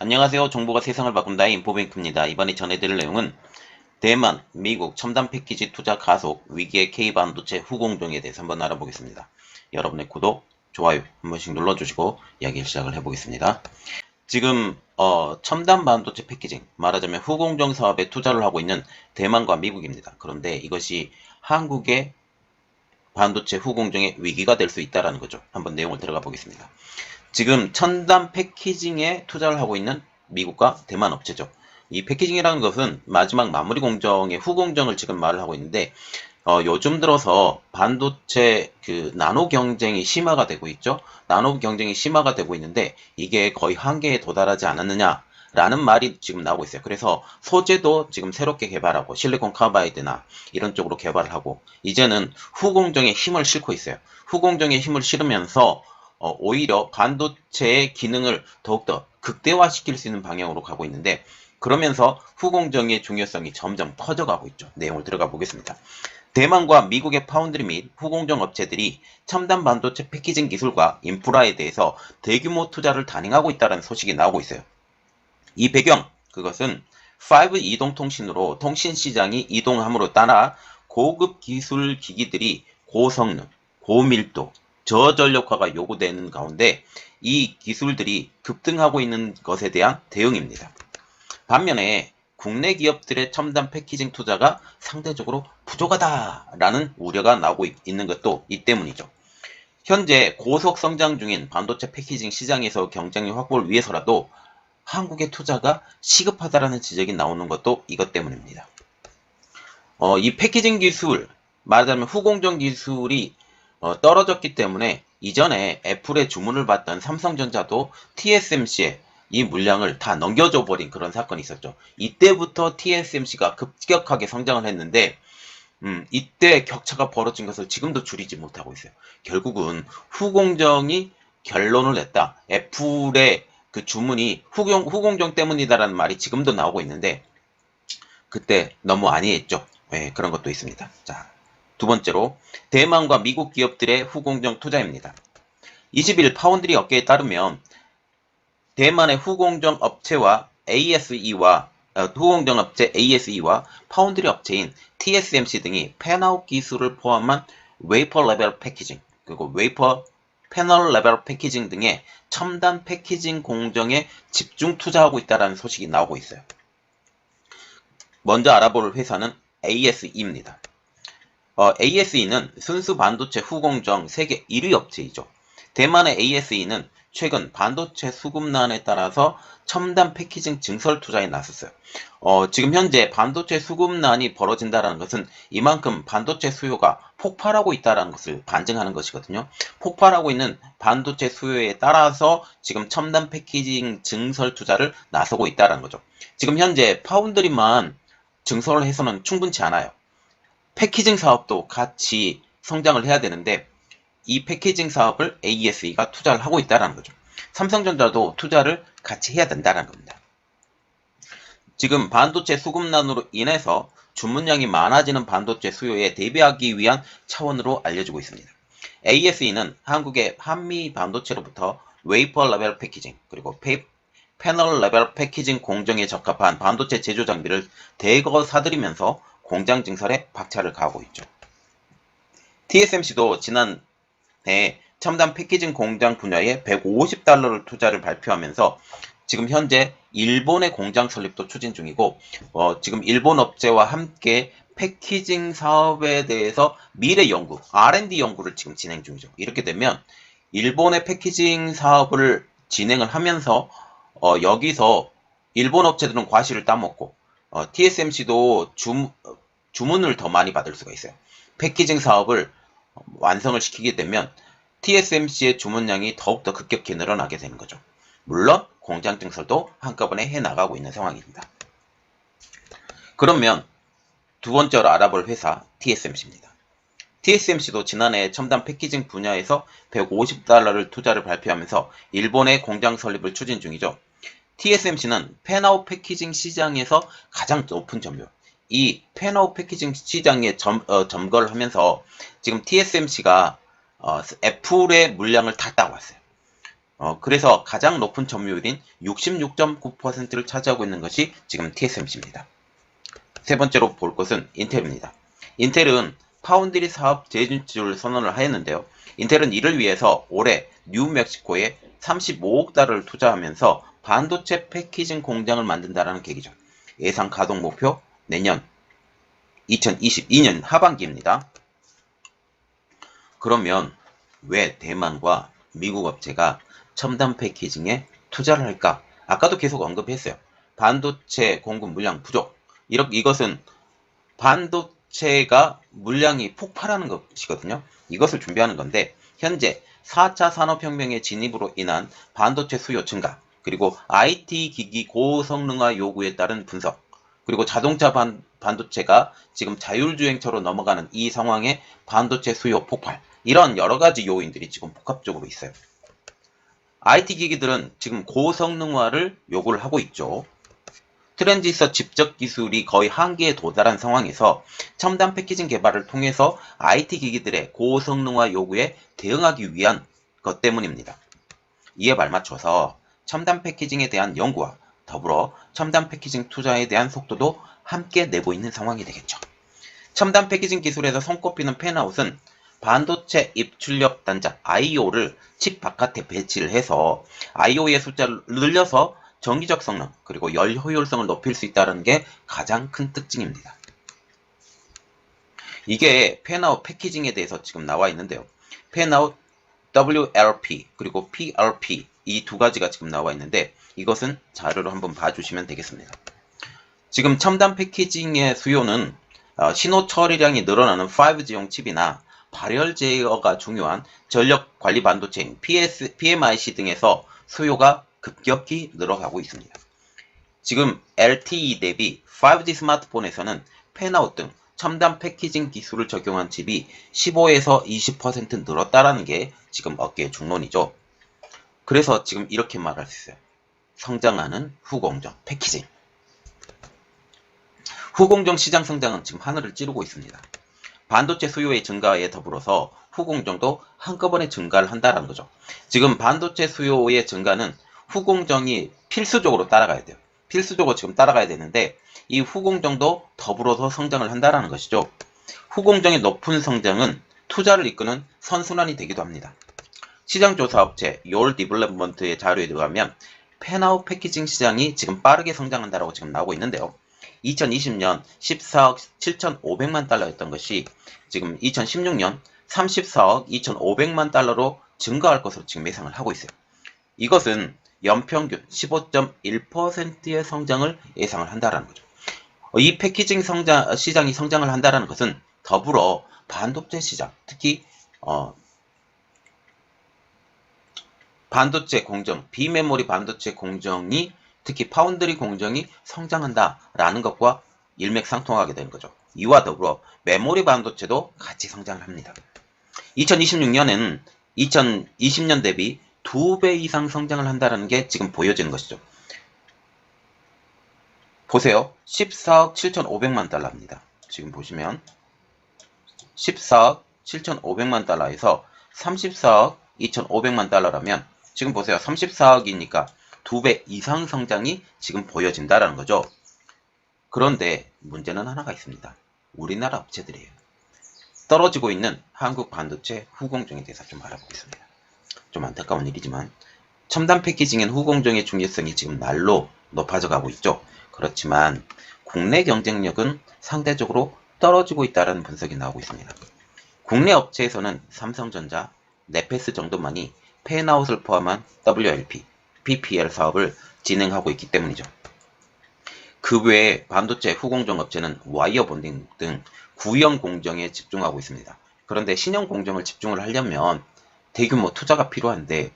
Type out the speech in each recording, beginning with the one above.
안녕하세요. 정보가 세상을 바꾼다 인포뱅크입니다. 이번에 전해드릴 내용은 대만, 미국 첨단 패키지 투자 가속, 위기의 K반도체 후공정에 대해서 한번 알아보겠습니다. 여러분의 구독, 좋아요 한 번씩 눌러주시고 이야기를 시작을 해보겠습니다. 지금 어, 첨단 반도체 패키징, 말하자면 후공정 사업에 투자를 하고 있는 대만과 미국입니다. 그런데 이것이 한국의 반도체 후공정의 위기가 될 수 있다는 거죠. 한번 내용을 들어가 보겠습니다. 지금 첨단 패키징에 투자를 하고 있는 미국과 대만 업체죠. 이 패키징이라는 것은 마지막 마무리 공정의 후공정을 지금 말을 하고 있는데 어, 요즘 들어서 반도체 그 나노 경쟁이 심화가 되고 있죠. 나노 경쟁이 심화가 되고 있는데 이게 거의 한계에 도달하지 않았느냐 라는 말이 지금 나오고 있어요. 그래서 소재도 지금 새롭게 개발하고 실리콘 카바이드나 이런 쪽으로 개발을 하고 이제는 후공정에 힘을 싣고 있어요. 후공정에 힘을 실으면서 어, 오히려 반도체의 기능을 더욱더 극대화시킬 수 있는 방향으로 가고 있는데 그러면서 후공정의 중요성이 점점 커져가고 있죠. 내용을 들어가 보겠습니다. 대만과 미국의 파운드리 및 후공정 업체들이 첨단 반도체 패키징 기술과 인프라에 대해서 대규모 투자를 단행하고 있다는 소식이 나오고 있어요. 이 배경, 그것은 5 이동통신으로 통신 시장이 이동함으로 따라 고급 기술 기기들이 고성능, 고밀도, 저전력화가 요구되는 가운데 이 기술들이 급등하고 있는 것에 대한 대응입니다. 반면에 국내 기업들의 첨단 패키징 투자가 상대적으로 부족하다라는 우려가 나오고 있는 것도 이 때문이죠. 현재 고속 성장 중인 반도체 패키징 시장에서 경쟁력 확보를 위해서라도 한국의 투자가 시급하다라는 지적이 나오는 것도 이것 때문입니다. 어, 이 패키징 기술, 말하자면 후공정 기술이 어, 떨어졌기 때문에 이전에 애플의 주문을 받던 삼성전자도 TSMC에 이 물량을 다 넘겨줘 버린 그런 사건이 있었죠. 이때부터 TSMC가 급격하게 성장을 했는데 음, 이때 격차가 벌어진 것을 지금도 줄이지 못하고 있어요. 결국은 후공정이 결론을 냈다. 애플의 그 주문이 후공, 후공정 때문이다라는 말이 지금도 나오고 있는데 그때 너무 아니했죠. 네, 그런 것도 있습니다. 자, 두 번째로 대만과 미국 기업들의 후공정 투자입니다. 20일 파운드리 업계에 따르면 대만의 후공정 업체와 ASE와 어, 후공정 업체 ASE와 파운드리 업체인 TSMC 등이 팬아웃 기술을 포함한 웨이퍼 레벨 패키징 그리고 웨이퍼 패널 레벨 패키징 등의 첨단 패키징 공정에 집중 투자하고 있다는 소식이 나오고 있어요. 먼저 알아볼 회사는 ASE입니다. 어, ASE는 순수 반도체 후공정 세계 1위 업체이죠. 대만의 ASE는 최근 반도체 수급난에 따라서 첨단 패키징 증설 투자에 나섰어요. 어, 지금 현재 반도체 수급난이 벌어진다는 것은 이만큼 반도체 수요가 폭발하고 있다는 것을 반증하는 것이거든요. 폭발하고 있는 반도체 수요에 따라서 지금 첨단 패키징 증설 투자를 나서고 있다는 거죠. 지금 현재 파운드리만 증설을 해서는 충분치 않아요. 패키징 사업도 같이 성장을 해야 되는데 이 패키징 사업을 ASE가 투자를 하고 있다는 거죠. 삼성전자도 투자를 같이 해야 된다는 겁니다. 지금 반도체 수급난으로 인해서 주문량이 많아지는 반도체 수요에 대비하기 위한 차원으로 알려지고 있습니다. ASE는 한국의 한미 반도체로부터 웨이퍼 레벨 패키징 그리고 페, 패널 레벨 패키징 공정에 적합한 반도체 제조 장비를 대거 사들이면서 공장 증설에 박차를 가하고 있죠. TSMC도 지난해 첨단 패키징 공장 분야에 150달러를 투자를 발표하면서 지금 현재 일본의 공장 설립도 추진 중이고 어, 지금 일본 업체와 함께 패키징 사업에 대해서 미래 연구, R&D 연구를 지금 진행 중이죠. 이렇게 되면 일본의 패키징 사업을 진행을 하면서 어, 여기서 일본 업체들은 과실을 따먹고 어, TSMC도 주, 주문을 더 많이 받을 수가 있어요. 패키징 사업을 완성을 시키게 되면 TSMC의 주문량이 더욱더 급격히 늘어나게 되는 거죠. 물론 공장 증설도 한꺼번에 해 나가고 있는 상황입니다. 그러면 두 번째로 알아볼 회사 TSMC입니다. TSMC도 지난해 첨단 패키징 분야에서 150달러를 투자를 발표하면서 일본의 공장 설립을 추진 중이죠. TSMC는 펜아웃 패키징 시장에서 가장 높은 점유, 이 펜아웃 패키징 시장에 점, 어, 점거를 하면서 지금 TSMC가 어, 애플의 물량을 다 따왔어요. 어, 그래서 가장 높은 점유율인 66.9%를 차지하고 있는 것이 지금 TSMC입니다. 세 번째로 볼 것은 인텔입니다. 인텔은 파운드리 사업 재진출 선언을 하였는데요. 인텔은 이를 위해서 올해 뉴멕시코에 35억 달러를 투자하면서 반도체 패키징 공장을 만든다라는 계기죠. 예상 가동 목표 내년 2022년 하반기입니다. 그러면 왜 대만과 미국 업체가 첨단 패키징에 투자를 할까? 아까도 계속 언급했어요. 반도체 공급 물량 부족. 이렇게 이것은 반도체가 물량이 폭발하는 것이거든요. 이것을 준비하는 건데 현재 4차 산업혁명의 진입으로 인한 반도체 수요 증가, 그리고 IT 기기 고성능화 요구에 따른 분석, 그리고 자동차 반, 반도체가 지금 자율주행차로 넘어가는 이 상황에 반도체 수요 폭발, 이런 여러 가지 요인들이 지금 복합적으로 있어요. IT 기기들은 지금 고성능화를 요구를 하고 있죠. 트랜지스터 집적 기술이 거의 한계에 도달한 상황에서 첨단 패키징 개발을 통해서 IT 기기들의 고성능화 요구에 대응하기 위한 것 때문입니다. 이에 발맞춰서 첨단 패키징에 대한 연구와 더불어 첨단 패키징 투자에 대한 속도도 함께 내고 있는 상황이 되겠죠. 첨단 패키징 기술에서 손꼽히는 펜아웃은 반도체 입출력 단자 IO를 칩 바깥에 배치를 해서 IO의 숫자를 늘려서 전기적 성능 그리고 열 효율성을 높일 수 있다는 게 가장 큰 특징입니다. 이게 펜아웃 패키징에 대해서 지금 나와 있는데요. 펜아웃 WLP 그리고 PRP 이 두 가지가 지금 나와 있는데 이것은 자료로 한번 봐주시면 되겠습니다. 지금 첨단 패키징의 수요는 어, 신호 처리량이 늘어나는 5G용 칩이나 발열 제어가 중요한 전력 관리 반도체인 PS, PMIC 등에서 수요가 급격히 늘어가고 있습니다. 지금 LTE 대비 5G 스마트폰에서는 펜아웃 등 첨단 패키징 기술을 적용한 칩이 15에서 20% 늘었다라는 게 지금 업계의 중론이죠. 그래서 지금 이렇게 말할 수 있어요. 성장하는 후공정 패키징. 후공정 시장 성장은 지금 하늘을 찌르고 있습니다. 반도체 수요의 증가에 더불어서 후공정도 한꺼번에 증가를 한다는 거죠. 지금 반도체 수요의 증가는 후공정이 필수적으로 따라가야 돼요. 필수적으로 지금 따라가야 되는데 이 후공정도 더불어서 성장을 한다는 것이죠. 후공정의 높은 성장은 투자를 이끄는 선순환이 되기도 합니다. 시장조사업체 Your Development의 자료에 들어가면 펜아웃 패키징 시장이 지금 빠르게 성장한다고 지금 나오고 있는데요. 2020년 14억 7,500만 달러였던 것이 지금 2016년 34억 2,500만 달러로 증가할 것으로 지금 예상을 하고 있어요. 이것은 연평균 15.1%의 성장을 예상을 한다는 거죠. 이 패키징 성장, 시장이 성장을 한다는 것은 더불어 반도체 시장, 특히 어, 반도체 공정, 비메모리 반도체 공정이 특히 파운드리 공정이 성장한다라는 것과 일맥상통하게 되는 거죠. 이와 더불어 메모리 반도체도 같이 성장을 합니다. 2026년에는 2020년 대비 2배 이상 성장을 한다는 게 지금 보여지는 것이죠. 보세요. 14억 7,500만 달러입니다. 지금 보시면 14억 7,500만 달러에서 34억 2,500만 달러라면 지금 보세요. 34억이니까 2배 이상 성장이 지금 보여진다라는 거죠. 그런데 문제는 하나가 있습니다. 우리나라 업체들이에요. 떨어지고 있는 한국 반도체 후공정에 대해서 좀 알아보겠습니다. 좀 안타까운 일이지만 첨단 패키징엔 후공정의 중요성이 지금 날로 높아져 가고 있죠. 그렇지만 국내 경쟁력은 상대적으로 떨어지고 있다는 분석이 나오고 있습니다. 국내 업체에서는 삼성전자, 네페스 정도만이 펜아웃을 포함한 WLP, PPL 사업을 진행하고 있기 때문이죠. 그 외에 반도체 후공정 업체는 와이어 본딩 등 구형 공정에 집중하고 있습니다. 그런데 신형 공정을 집중을 하려면 대규모 투자가 필요한데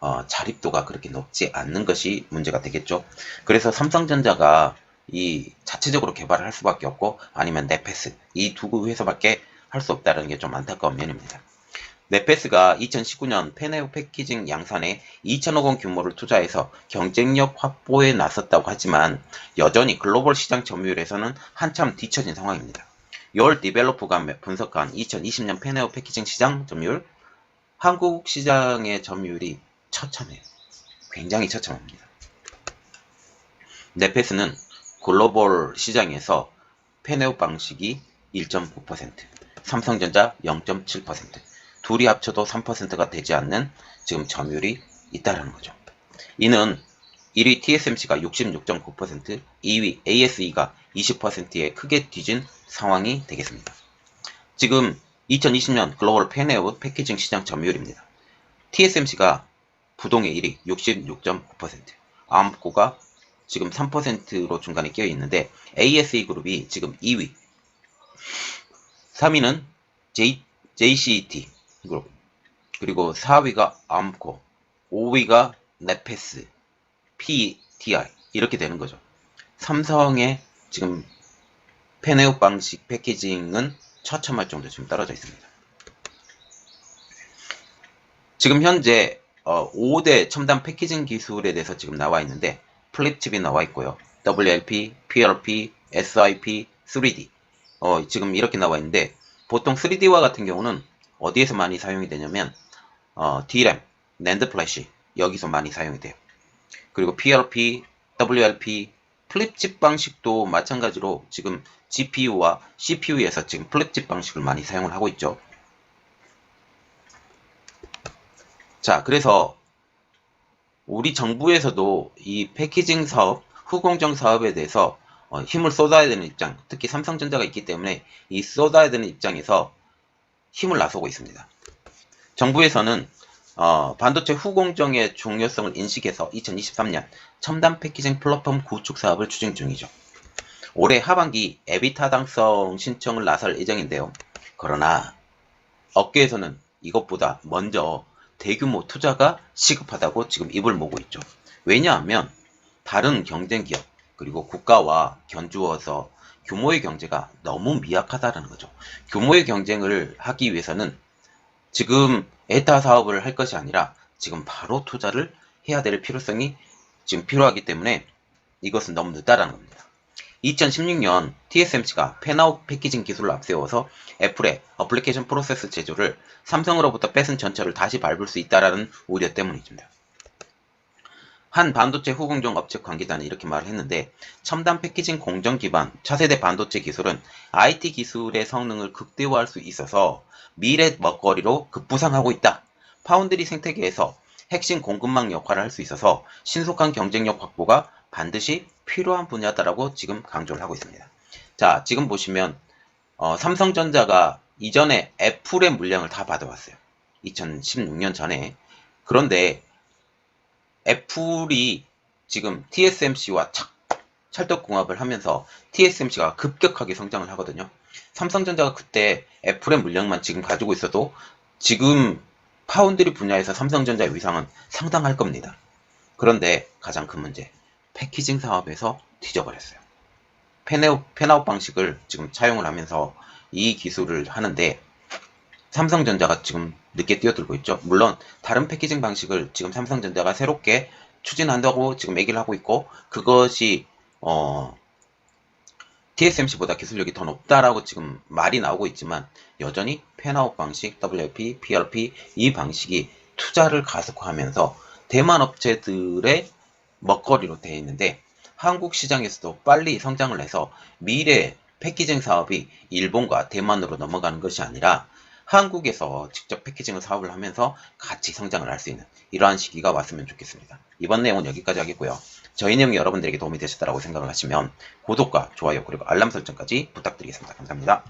어, 자립도가 그렇게 높지 않는 것이 문제가 되겠죠. 그래서 삼성전자가 이 자체적으로 개발을 할 수밖에 없고 아니면 네페스 이 두 회사밖에 할 수 없다는 게 좀 안타까운 면입니다. 네페스가 2019년 페네오 패키징 양산에 2천억 원 규모를 투자해서 경쟁력 확보에 나섰다고 하지만 여전히 글로벌 시장 점유율에서는 한참 뒤처진 상황입니다. 열 디벨로퍼가 분석한 2020년 페네오 패키징 시장 점유율 한국 시장의 점유율이 처참해요. 굉장히 처참합니다. 네페스는 글로벌 시장에서 페네오 방식이 1.9%, 삼성전자 0.7%, 둘이 합쳐도 3%가 되지 않는 지금 점유율이 있다라는 거죠. 이는 1위 TSMC가 66.9%, 2위 ASE가 20%에 크게 뒤진 상황이 되겠습니다. 지금 2020년 글로벌 페네오 패키징 시장 점유율입니다. TSMC가 부동의 1위 66.9%, 아암코가 지금 3%로 중간에 끼어 있는데 ASE 그룹이 지금 2위, 3위는 J, JCET 그룹, 그리고 4위가 암코, 5위가 네페스, PTI 이렇게 되는 거죠. 삼성의 지금 페네오 방식 패키징은 처참할 정도 지금 떨어져 있습니다. 지금 현재 어, 5대 첨단 패키징 기술에 대해서 지금 나와 있는데 플립 칩이 나와 있고요. WLP, PLP, SIP, 3D 어, 지금 이렇게 나와 있는데 보통 3D와 같은 경우는 어디에서 많이 사용이 되냐면 어, DRAM, NAND 플래시 여기서 많이 사용이 돼요. 그리고 PLP, WLP, 플립칩 방식도 마찬가지로 지금 GPU와 CPU에서 지금 플립칩 방식을 많이 사용을 하고 있죠. 자, 그래서 우리 정부에서도 이 패키징 사업, 후공정 사업에 대해서 어, 힘을 쏟아야 되는 입장, 특히 삼성전자가 있기 때문에 이 쏟아야 되는 입장에서 힘을 나서고 있습니다. 정부에서는 어, 반도체 후공정의 중요성을 인식해서 2023년 첨단 패키징 플랫폼 구축 사업을 추진 중이죠. 올해 하반기 에비타당성 신청을 나설 예정인데요. 그러나 업계에서는 이것보다 먼저 대규모 투자가 시급하다고 지금 입을 모으고 있죠. 왜냐하면 다른 경쟁 기업 그리고 국가와 견주어서 규모의 경제가 너무 미약하다는 거죠. 규모의 경쟁을 하기 위해서는 지금 에타 사업을 할 것이 아니라 지금 바로 투자를 해야 될 필요성이 지금 필요하기 때문에 이것은 너무 늦다라는 겁니다. 2016년 TSMC가 펜아웃 패키징 기술을 앞세워서 애플의 어플리케이션 프로세스 제조를 삼성으로부터 뺏은 전철을 다시 밟을 수 있다라는 우려 때문입니다. 한 반도체 후공정 업체 관계자는 이렇게 말을 했는데 첨단 패키징 공정 기반 차세대 반도체 기술은 IT 기술의 성능을 극대화할 수 있어서 미래 먹거리로 급부상하고 있다. 파운드리 생태계에서 핵심 공급망 역할을 할 수 있어서 신속한 경쟁력 확보가 반드시 필요한 분야다라고 지금 강조를 하고 있습니다. 자, 지금 보시면 어, 삼성전자가 이전에 애플의 물량을 다 받아왔어요. 2016년 전에. 그런데 애플이 지금 TSMC와 착 찰떡궁합을 하면서 TSMC가 급격하게 성장을 하거든요. 삼성전자가 그때 애플의 물량만 지금 가지고 있어도 지금 파운드리 분야에서 삼성전자의 위상은 상당할 겁니다. 그런데 가장 큰 문제, 패키징 사업에서 뒤져버렸어요. 펜아웃, 펜아웃 방식을 지금 차용을 하면서 이 기술을 하는데 삼성전자가 지금 늦게 뛰어들고 있죠. 물론 다른 패키징 방식을 지금 삼성전자가 새롭게 추진한다고 지금 얘기를 하고 있고 그것이 어 TSMC보다 기술력이 더 높다라고 지금 말이 나오고 있지만 여전히 펜아웃 방식, WLP, PLP 이 방식이 투자를 가속화하면서 대만 업체들의 먹거리로 되어 있는데 한국 시장에서도 빨리 성장을 해서 미래 패키징 사업이 일본과 대만으로 넘어가는 것이 아니라 한국에서 직접 패키징을 사업을 하면서 같이 성장을 할 수 있는 이러한 시기가 왔으면 좋겠습니다. 이번 내용은 여기까지 하겠고요. 저희 내용이 여러분들에게 도움이 되셨다고 생각을 하시면 구독과 좋아요 그리고 알람 설정까지 부탁드리겠습니다. 감사합니다.